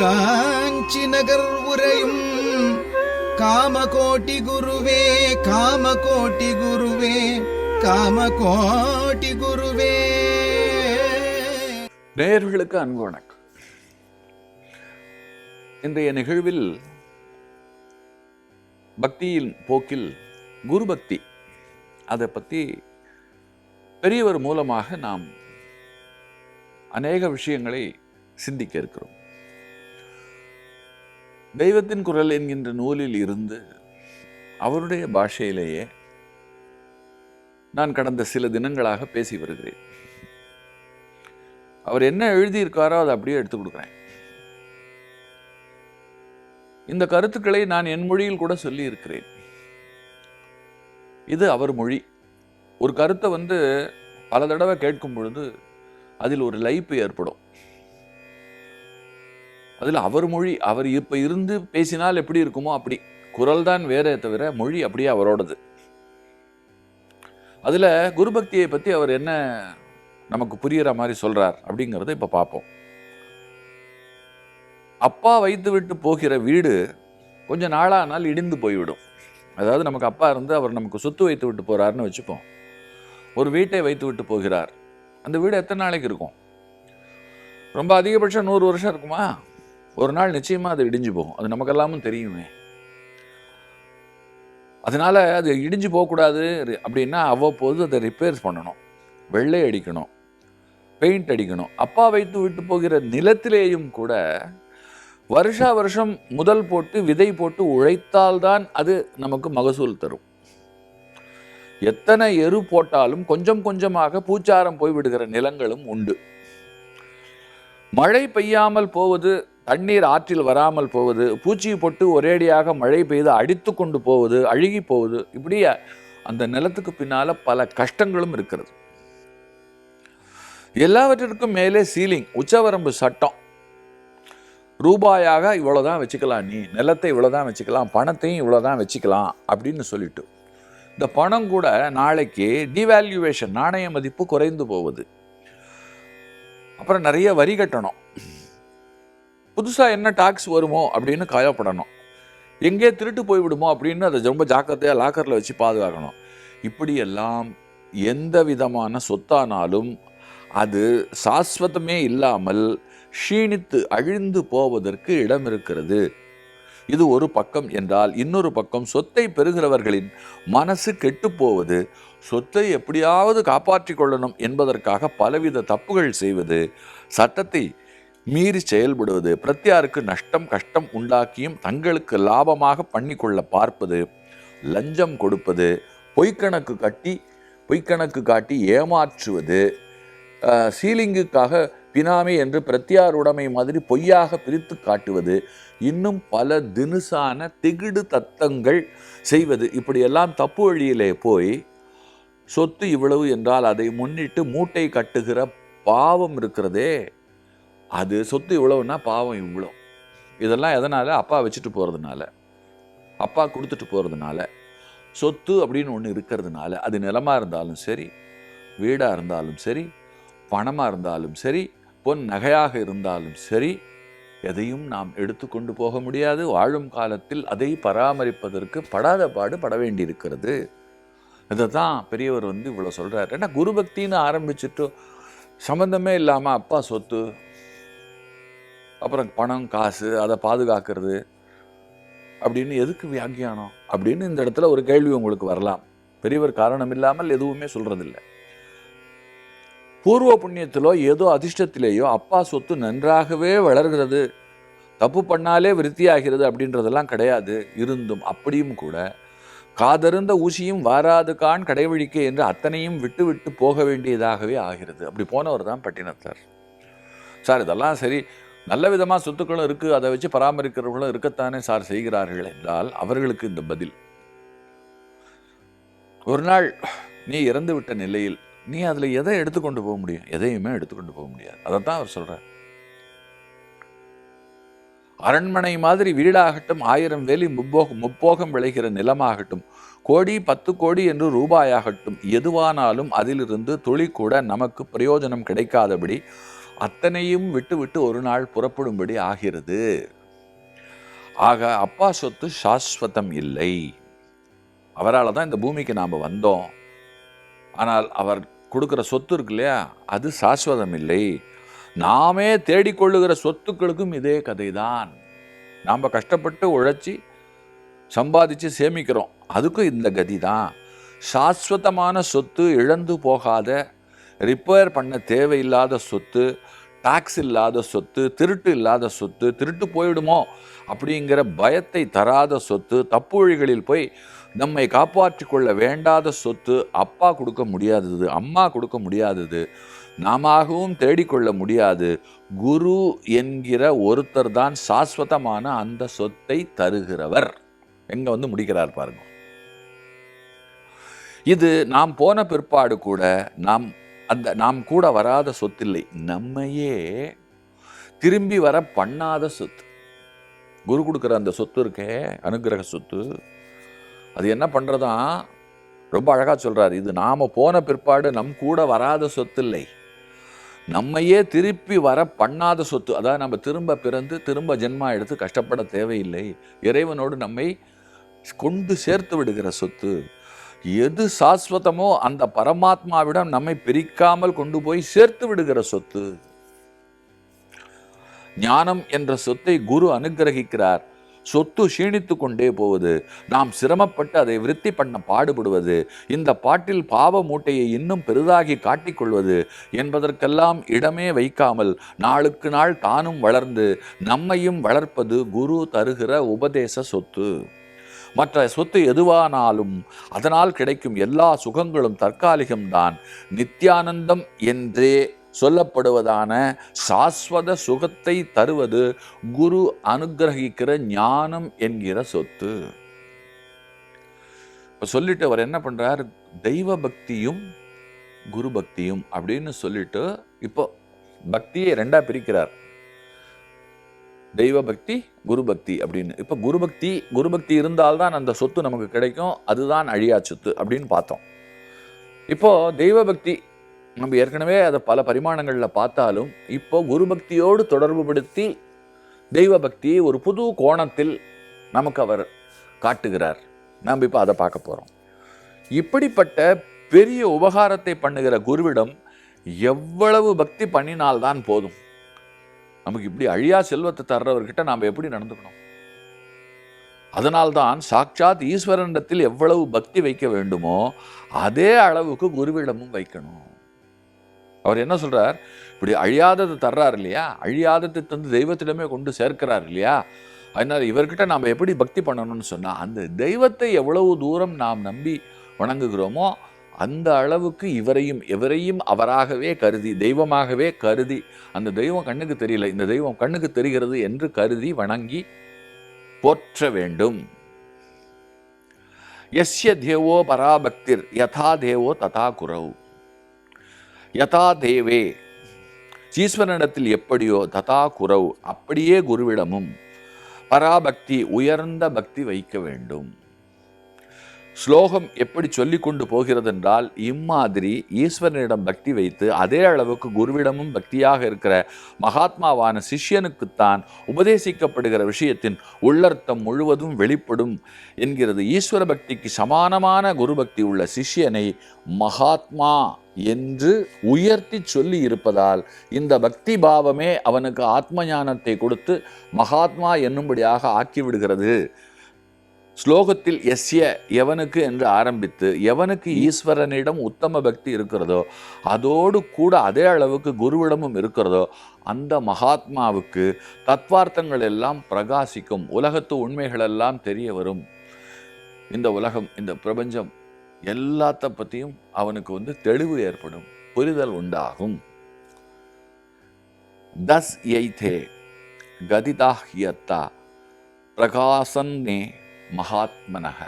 காஞ்சி நகர் உரையும் காமகோட்டி குருவே காமகோட்டி குருவே காமகோட்டி குருவே. நேயர்களுக்கு அன்பு வணக்கம். இன்றைய நிகழ்வில் பக்தியின் போக்கில் குரு பக்தி அதை பற்றி பெரியவர் மூலமாக நாம் அநேக விஷயங்களை சிந்திக்க இருக்கிறோம். தெய்வத்தின் குரல் என்கின்ற நூலில் இருந்து அவருடைய பாஷையிலேயே நான் கடந்த சில தினங்களாக பேசி வருகிறேன். அவர் என்ன எழுதியிருக்காரோ அதை அப்படியே எடுத்து கொடுக்குறேன். இந்த கருத்துக்களை நான் என் மொழியில் கூட சொல்லி இருக்கிறேன் இது அவர் மொழி. ஒரு கருத்தை வந்து பல தடவை கேட்கும் பொழுது அதில் ஒரு லைப்பு ஏற்படும். அதில் அவர் மொழி அவர் இப்போ இருந்து பேசினால் எப்படி இருக்குமோ அப்படி. குரல் தான் வேறே தவிர மொழி அப்படியே அவரோடது. அதில் குருபக்தியை பற்றி அவர் என்ன நமக்கு புரிகிற மாதிரி சொல்கிறார் அப்படிங்கிறத இப்போ பார்ப்போம். அப்பா வைத்து விட்டு போகிற வீடு கொஞ்சம் நாளானால் இடிந்து போய்விடும். அதாவது நமக்கு அப்பா இருந்து அவர் நமக்கு சொத்து வைத்து விட்டு போகிறாருன்னு வச்சுப்போம். ஒரு வீட்டை வைத்து விட்டு போகிறார். அந்த வீடு எத்தனை நாளைக்கு இருக்கும்? ரொம்ப அதிகபட்சம் நூறு வருஷம் இருக்குமா? ஒரு நாள் நிச்சயமாக அது இடிஞ்சு போகும். அது நமக்கெல்லாமும் தெரியுமே. அதனால அது இடிஞ்சு போகக்கூடாது. அப்படின்னா அவ்வப்போது அதை ரிப்பேர்ஸ் பண்ணணும். வெள்ளை அடிக்கணும். பெயிண்ட் அடிக்கணும். அப்பா வைத்து விட்டு போகிற நிலத்திலேயும் கூட வருஷா வருஷம் முதல் போட்டு விதை போட்டு உழைத்தால்தான் அது நமக்கு மகசூல் தரும். எத்தனை எரு போட்டாலும் கொஞ்சம் கொஞ்சமாக பூச்சாரம் போய்விடுகிற நிலங்களும் உண்டு. மழை பெய்யாமல் போவது தண்ணீர் ஆற்றில் வராமல் போவது பூச்சி போட்டு ஒரேடியாக மழை பெய்து அடித்து கொண்டு போவது அழுகி போவது இப்படி அந்த நிலத்துக்கு பின்னால் பல கஷ்டங்களும் இருக்கிறது. எல்லாவற்றிற்கும் மேலே சீலிங் உச்சவரம்பு சட்டம். ரூபாயாக இவ்வளோதான் வச்சுக்கலாம் நீ நிலத்தை இவ்வளோதான் வச்சுக்கலாம் பணத்தையும் இவ்வளோதான் வச்சுக்கலாம் அப்படின்னு சொல்லிட்டு. இந்த பணம் கூட நாளைக்கு டிவேல்யூவேஷன் நாணய மதிப்பு குறைந்து போவது அப்புறம் நிறைய வரி கட்டணும். புதுசாக என்ன டாக்ஸ் வருமோ அப்படின்னு காயப்படணும். எங்கே திருட்டு போய்விடுமோ அப்படின்னு அதை ரொம்ப ஜாக்கிரதையாக லாக்கரில் வச்சு பாதுகாக்கணும். இப்படியெல்லாம் எந்த விதமான சொத்தானாலும் அது சாஸ்வதமே இல்லாமல் க்ஷீணித்து அழிந்து போவதற்கு இடம் இருக்கிறது. இது ஒரு பக்கம் என்றால் இன்னொரு பக்கம் சொத்தை பெறுகிறவர்களின் மனசு கெட்டுப்போவது சொத்தை எப்படியாவது காப்பாற்றிக் கொள்ளணும் என்பதற்காக பலவித தப்புகள் செய்வது சட்டத்தை மீறி செயல்படுவது பிரத்யாருக்கு நஷ்டம் கஷ்டம் உண்டாக்கியும் தங்களுக்கு லாபமாக பண்ணிக்கொள்ள பார்ப்பது லஞ்சம் கொடுப்பது பொய்க்கணக்கு கட்டி பொய்க்கணக்கு காட்டி ஏமாற்றுவது சீலிங்குக்காக பினாமி என்று பிரத்யார் உடைமை மாதிரி பொய்யாக பிரித்து காட்டுவது இன்னும் பல தினுசான திகிடு தத்தங்கள் செய்வது. இப்படியெல்லாம் தப்பு வழியிலே போய் சொத்து இவ்வளவு என்றால் அதை முன்னிட்டு மூட்டை கட்டுகிற பாவம் இருக்கிறதே. அது சொத்து இவ்வளவுன்னா பாவம் இவ்வளோ. இதெல்லாம் எதனால்? அப்பா வச்சுட்டு போகிறதுனால அப்பா கொடுத்துட்டு போகிறதுனால சொத்து அப்படின்னு ஒன்று இருக்கிறதுனால. அது நிலமாக இருந்தாலும் சரி வீடாக இருந்தாலும் சரி பணமாக இருந்தாலும் சரி பொன் நகையாக இருந்தாலும் சரி எதையும் நாம் எடுத்துக்கொண்டு போக முடியாது. வாழும் காலத்தில் அதை பராமரிப்பதற்கு படாத பாடு பட வேண்டியிருக்கிறது. இதை தான் பெரியவர் வந்து இவ்வளோ சொல்கிறார் ஏன்னா குரு பக்தின்னு ஆரம்பிச்சுட்டு சம்மந்தமே இல்லாமல் அப்பா சொத்து அப்புறம் பணம் காசு அதை பாதுகாக்கிறது. அப்படின்னு எதுக்கு வியாக்கியானம்? அப்படின்னு இந்த இடத்துல ஒரு கேள்வி உங்களுக்கு வரலாம். பெரியவர் காரணம் இல்லாமல் எதுவுமே சொல்கிறதில்ல பூர்வ புண்ணியத்திலோ ஏதோ அதிர்ஷ்டத்திலேயோ அப்பா சொத்து நன்றாகவே வளர்கிறது. தப்பு பண்ணாலே விருத்தியாகிறது அப்படின்றதெல்லாம் கிடையாது. இருந்தும் அப்படியும் கூட காதருந்த ஊசியும் வாராது கான் கடைவழிக்க என்று அத்தனையும் விட்டு விட்டு போக வேண்டியதாகவே ஆகிறது. அப்படி போனவர் தான் பட்டினத்தார். சார் இதெல்லாம் சரி. நல்ல விதமாக சொத்துக்களும் இருக்குது அதை வச்சு பராமரிக்கிறவர்களும் இருக்கத்தானே சார் செய்கிறார்கள் என்றால் அவர்களுக்கு இந்த பதில். ஒரு நாள் நீ இறந்து விட்ட நிலையில் நீ அதில் எதை எடுத்துக்கொண்டு போக முடியும்? எதையுமே எடுத்துக்கொண்டு போக முடியாது. அதைத்தான் அவர் சொல்கிறார் அரண்மனை மாதிரி வீடாகட்டும் ஆயிரம் வேலி முப்போகம் முப்போகம் விளைகிற நிலமாகட்டும் கோடி பத்து கோடி என்று ரூபாயாகட்டும் எதுவானாலும் அதிலிருந்து துளி கூட நமக்கு பிரயோஜனம் கிடைக்காதபடி அத்தனையும் விட்டுவிட்டு ஒரு நாள் புறப்படும்படி ஆகிறது. ஆக அப்பா சொத்து சாஸ்வதம் இல்லை. அவரால் தான் இந்த பூமிக்கு நாம் வந்தோம். ஆனால் அவர் கொடுக்குற சொத்து இருக்கு இல்லையா? அது சாஸ்வதம் இல்லை. நாமே தேடிக்கொள்ளுகிற சொத்துக்களுக்கும் இதே கதை தான் நாம் கஷ்டப்பட்டு உழைச்சி சம்பாதிச்சு சேமிக்கிறோம். அதுக்கும் இந்த கதி தான் சாஸ்வதமான சொத்து இழந்து போகாத ரிப்பேர் பண்ண தேவையில்லாத சொத்து டாக்ஸ் இல்லாத சொத்து திருட்டு இல்லாத சொத்து திருட்டு போயிடுமோ? அப்படிங்கிற பயத்தை தராத சொத்து தப்பு வழிகளில் போய் நம்மை காப்பாற்றிக் கொள்ள வேண்டாத சொத்து அப்பா கொடுக்க முடியாதது அம்மா கொடுக்க முடியாதது நாமவும் தேடிக்கொள்ள முடியாது. குரு என்கிற ஒருத்தர் தான் சாஸ்வதமான அந்த சொத்தை தருகிறவர். எங்கே வந்து முடிக்கிறார் பாருங்க. இது நாம் போன பிற்பாடு கூட நாம் அந்த நாம் கூட வராத சொத்தில்லை. நம்மையே திரும்பி வர பண்ணாத சொத்து. குரு கொடுக்குற அந்த சொத்து இருக்கே அனுக்கிரக சொத்து. அது என்ன பண்ணுறதா ரொம்ப அழகாக சொல்கிறார் இது நாம் போன பிற்பாடு நம் கூட வராத சொத்து இல்லை நம்மையே திருப்பி வர பண்ணாத சொத்து. அதாவது நம்ம திரும்ப பிறந்து திரும்ப ஜென்மா எடுத்து கஷ்டப்பட தேவையில்லை. இறைவனோடு நம்மை கொண்டு சேர்த்து விடுகிற சொத்து. எது சாஸ்வதமோ அந்த பரமாத்மாவிடம் நம்மை பிரிக்காமல் கொண்டு போய் சேர்த்து விடுகிற சொத்து. ஞானம் என்ற சொத்தை குரு அனுகிரகிக்கிறார். சொத்து சீணித்து கொண்டே போவது நாம் சிரமப்பட்டு அதை விருத்தி பண்ண பாடுபடுவது இந்த பாட்டில் பாவ மூட்டையை இன்னும் பெரிதாகி காட்டிக்கொள்வது என்பதற்கெல்லாம் இடமே வைக்காமல் நாளுக்கு நாள் தானும் வளர்ந்து நம்மையும் வளர்ப்பது குரு தருகிற உபதேச சொத்து. மற்ற சொத்து எதுவானாலும் அதனால் கிடைக்கும் எல்லா சுகங்களும் தற்காலிகம்தான் நித்யானந்தம் என்றே சொல்லப்படுவதான சாஸ்வத சுகத்தை தருவது குரு அனுகிரகிக்கிற ஞானம் என்கிற சொத்து. இப்ப சொல்லிட்டு அவர் என்ன பண்றார்? தெய்வ பக்தியும் குரு பக்தியும் அப்படின்னு சொல்லிட்டு இப்போ பக்தியை ரெண்டா பிரிக்கிறார். தெய்வ பக்தி குரு பக்தி அப்படின்னு. இப்போ குரு பக்தி குரு பக்தி இருந்தால்தான் அந்த சொத்து நமக்கு கிடைக்கும். அதுதான் அழியா சொத்து அப்படின்னு பார்த்தோம். இப்போது தெய்வ பக்தி நம்ம ஏற்கனவே அதை பல பரிமாணங்களில் பார்த்தாலும் இப்போ குரு பக்தியோடு தொடர்புபடுத்தி தெய்வ பக்தியை ஒரு புது கோணத்தில் நமக்கு அவர் காட்டுகிறார். நாம் இப்போ அதை பார்க்க போகிறோம் இப்படிப்பட்ட பெரிய உபகாரத்தை பண்ணுகிற குருவிடம் எவ்வளவு பக்தி பண்ணினால்தான் போதும்? நமக்கு இப்படி அழியா செல்வத்தை தர்றவர்கிட்ட நாம் எப்படி நடந்துக்கணும்? அதனால்தான் சாட்சாத் ஈஸ்வரனிடத்தில் எவ்வளவு பக்தி வைக்க வேண்டுமோ அதே அளவுக்கு குருவிடமும் வைக்கணும். அவர் என்ன சொல்கிறார் இப்படி அழியாததை தர்றார் இல்லையா? அழியாததை தந்து தெய்வத்திடமே கொண்டு சேர்க்கிறார் இல்லையா? அதனால இவர்கிட்ட நாம் எப்படி பக்தி பண்ணணும்னு சொன்னா அந்த தெய்வத்தை எவ்வளவு தூரம் நாம் நம்பி வணங்குகிறோமோ அந்த அளவுக்கு இவரையும் இவரையும் அவராகவே கருதி தெய்வமாகவே கருதி அந்த தெய்வம் கண்ணுக்கு தெரியல இந்த தெய்வம் கண்ணுக்கு தெரிகிறது என்று கருதி வணங்கி போற்ற வேண்டும். எஸ்ய தேவோ பராபக்திர் யதா தேவோ ததா குரவு யதா தேவே ஈஸ்வரனிடத்தில் எப்படியோ ததா குரவு அப்படியே குருவிடமும் பராபக்தி உயர்ந்த பக்தி வைக்க வேண்டும். ஸ்லோகம் எப்படி சொல்லி கொண்டு போகிறதென்றால் இம்மாதிரி ஈஸ்வரனிடம் பக்தி வைத்து அதே அளவுக்கு குருவிடமும் பக்தியாக இருக்கிற மகாத்மாவான சிஷ்யனுக்குத்தான் உபதேசிக்கப்படுகிற விஷயத்தின் உள்ளர்த்தம் முழுவதும் வெளிப்படும் என்கிறது. ஈஸ்வர பக்திக்கு சமானமான குரு பக்தி உள்ள சிஷ்யனை மகாத்மா என்று உயர்த்தி சொல்லி இருப்பதால் இந்த பக்தி பாவமே அவனுக்கு ஆத்ம ஞானத்தை கொடுத்து மகாத்மா என்னும்படியாக ஆக்கிவிடுகிறது ஸ்லோகத்தில் எஸ்ய எவனுக்கு என்று ஆரம்பித்து எவனுக்கு ஈஸ்வரனிடம் உத்தம பக்தி இருக்கிறதோ அதோடு கூட அதே அளவுக்கு குருவிடமும் இருக்கிறதோ அந்த மகாத்மாவுக்கு தத்வார்த்தங்கள் எல்லாம் பிரகாசிக்கும். உலகத்து உண்மைகளெல்லாம் தெரிய வரும். இந்த உலகம் இந்த பிரபஞ்சம் எல்லாத்த பற்றியும் அவனுக்கு வந்து தெளிவு ஏற்படும் புரிதல் உண்டாகும். தஸ் எய்தே கதிதாஹியத்தா பிரகாசன்னே மகாத்மனக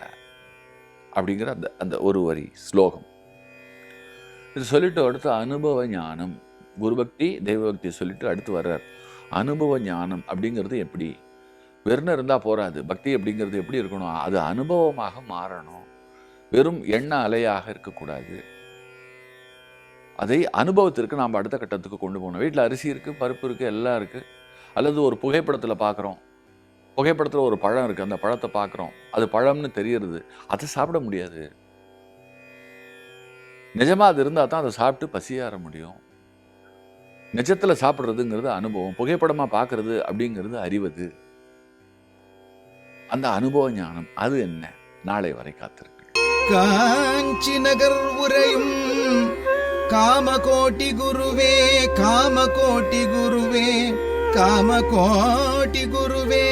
அப்படிங்கிற அந்த அந்த ஒரு வரி ஸ்லோகம். இது சொல்லிட்டு அடுத்து அனுபவ ஞானம். குருபக்தி தெய்வபக்தி சொல்லிட்டு அடுத்து வர்றார். அனுபவ ஞானம் அப்படிங்கிறது எப்படி? வெறும் இருந்தால் போகாது பக்தி அப்படிங்கிறது எப்படி இருக்கணும்? அது அனுபவமாக மாறணும். வெறும் எண்ண அலையாக இருக்கக்கூடாது. அதை அனுபவத்திற்கு நாம் அடுத்த கட்டத்துக்கு கொண்டு போகணும். வீட்டில் அரிசி இருக்குது பருப்பு இருக்குது எல்லாம் இருக்குது அல்லது ஒரு புகைப்படத்தில் பார்க்குறோம் புகைப்படத்தில் ஒரு பழம் இருக்குது அந்த பழத்தை பார்க்குறோம் அது பழம்னு தெரியறது. அதை சாப்பிட முடியாது. நிஜமாக அது இருந்தால் தான் அதை சாப்பிட்டு பசியாற முடியும். நிஜத்தில் சாப்பிட்றதுங்கிறது அனுபவம். புகைப்படமாக பார்க்குறது அப்படிங்கிறது அறிவது. அந்த அனுபவ ஞானம் அது என்ன? நாளை வரை காத்திருக்கு காஞ்சி நகர் உரையும் காமகோட்டி குருவே காமகோட்டி குருவே காமகோட்டி குருவே.